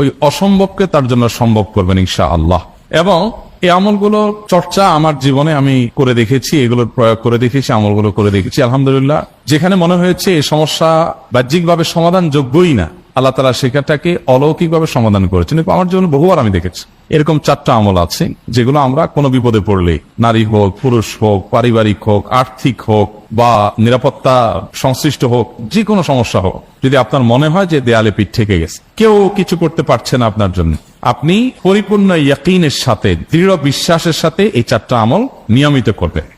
ওই অসম্ভবকে তার জন্য সম্ভব করবেন ইনশা আল্লাহ এবং এই আমলগুলো চর্চা আমার জীবনে আমি করে দেখেছি এগুলোর প্রয়োগ করে দেখেছি, আমলগুলো করে দেখেছি। আলহামদুলিল্লাহ, যেখানে মনে হয়েছে এই সমস্যা বাহ্যিকভাবে সমাধান যোগ্যই না, আল্লাহ তালা সেখানটাকে অলৌকিকভাবে সমাধান করেছেন। আমার জীবনে বহুবার আমি দেখেছি। এরকম চারটা আমল আছে, যেগুলো আমরা কোনো বিপদে পড়লে, নারী হোক, পুরুষ হোক, পারিবারিক হোক, আর্থিক হোক, বা নিরাপত্তা সংশ্লিষ্ট হোক, যে কোনো সমস্যা হোক, যদি আপনার মনে হয় যে দেয়ালে পিঠ থেকে গেছে, কেউ কিছু করতে পারছে না আপনার জন্য, আপনি পরিপূর্ণ ইয়াকিনের সাথে, দৃঢ় বিশ্বাসের সাথে এই চারটা আমল নিয়মিত করবেন।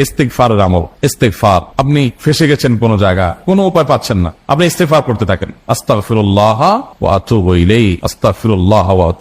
ইস্তেকফারের আমল ইস্তেকফার আপনি ফেসে গেছেন কোন জায়গা কোনো উপায় পাচ্ছেন না। আপনি ইস্তেকফার করতে থাকেন। আস্তাফিরুল্লাহ আস্তাফিরুল্লাহ ওয়া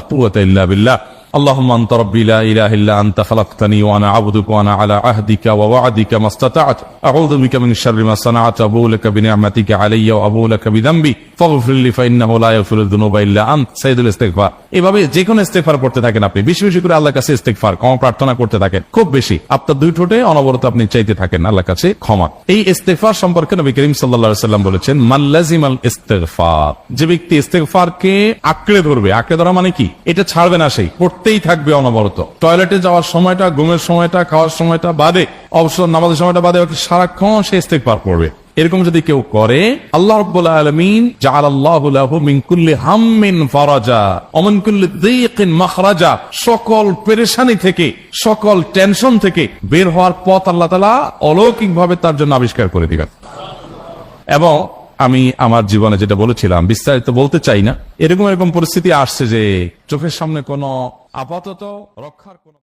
কুওয়াতা ইল্লা বিল্লাহ। اللهم انت ربي لا اله الا انت خلقتني وانا عبدك وانا على عهدك ووعدك ما استطعت اعوذ بك من شر ما صنعت ابو لك بنعمتك علي وابو لك بذنبي فاغفر لي فانه لا يغفر الذنوب الا انت سيد الاستغفار এভাবে যে কোনো ইস্তেগফার করতে থাকেন আপনি বেশি বেশি করে আল্লাহর কাছে ইস্তেগফার ক্ষমা প্রার্থনা করতে থাকেন খুব বেশি আপনার দুই ঠোঁটে অনবরত আপনি চাইতে থাকেন আল্লাহর কাছে ক্ষমা এই ইস্তেগফার সম্পর্কে নবী করিম সাল্লাল্লাহু আলাইহি সাল্লাম বলেছেন মাল্লাজিমাল ইস্তেগফার যে ব্যক্তি ইস্তেগফারকে আঁকড়ে ধরবে আঁকড়ে ধরা মানে কি এটা ছাড়বে না সেই পড়তেই থাকবে অনবরত। টয়লেটে যাওয়ার সময়টা, ঘুমের সময়টা, খাওয়ার সময়টা বাদে, অবসর নামাজের সময়টা বাদে সারাক্ষণ সে ইস্তেক পার করবে এরকম যদি কেউ করে, আল্লাহ রাব্বুল আলামিন জাআলাল্লাহু লাহু মিন কুল্লি হাম্মিন ফারাজা, ওয়া মিন কুল্লি দীকিন মাখরাজা, সকল পেরেশানি থেকে, সকল টেনশন থেকে বের হওয়ার পথ আল্লাহ তাআলা অলৌকিকভাবে তার জন্য আবিষ্কার করে দিবেন। এবং আমি আমার জীবনে যেটা বলেছিলাম, বিস্তারিত বলতে চাই না। এরকম এরকম পরিস্থিতি আসছে যে চোখের সামনে কোনো আপাতত রক্ষার কোনো